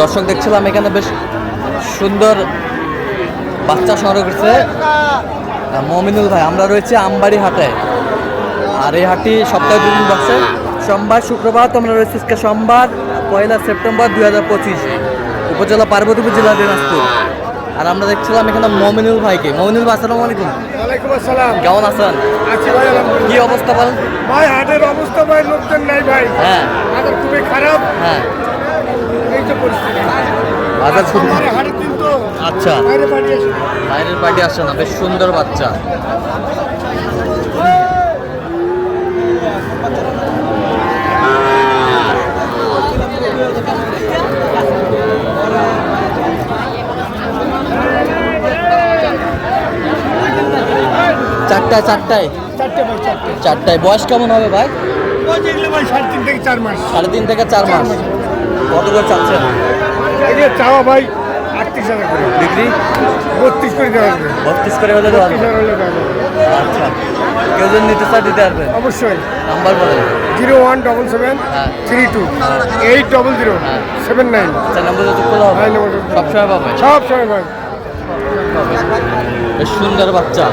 দর্শক দেখছিলাম এখানে বেশ সুন্দর বাচ্চা সংগ্রহ করছে। মমিনুল ভাই আমরা রয়েছে আমবাড়ি হাটে আর এই হাটটি সপ্তাহে দুদিন বসে সোমবার শুক্রবার তোমরা রয়েছে আজকে সোমবার পয়লা সেপ্টেম্বর দুই হাজার পঁচিশ উপজেলা পার্বতীপুর জেলা দিনাজপুর। আর আমরা দেখছিলাম এখানে মমিনুল ভাইকে। মমিনুল ভাই আসসালামু আলাইকুম। ওয়ালাইকুম আসসালাম। কেমন আছেন? আছি ভাই কি অবস্থা বলেন? ভাই হাটের অবস্থা ভাই লোকজন নাই ভাই। হ্যাঁ। খুবই খারাপ। হ্যাঁ। বাজার তো আচ্ছা। বাইরের পার্টি আসছে না বেশ সুন্দর বাচ্চা। চারটায় চারটায়? চারটে চারটায়। বয়স কেমন হবে ভাই? ভাই সাড়ে তিন থেকে চার মাস। সাড়ে তিন থেকে চার মাস। কত করে চাচ্ছেন? এই যে চাওয়া ভাই আটত্রিশ হাজার করে। বিক্রি? বত্রিশ করে দেওয়া হবে। বত্রিশ করে হলে দেওয়া যাবে। যাবে। আচ্ছা। কেউ যদি নিতে চায় দিতে পারবেন অবশ্যই। নাম্বার বলেন। জিরো ওয়ান ডবল সেভেন হ্যাঁ। Three two. Eight double zero. হ্যাঁ। Seven nine. আচ্ছা নাম্বার যত খোলা হবে। হ্যাঁ, সবসময় পাবে সব সময় বেশ সুন্দর বাচ্চা।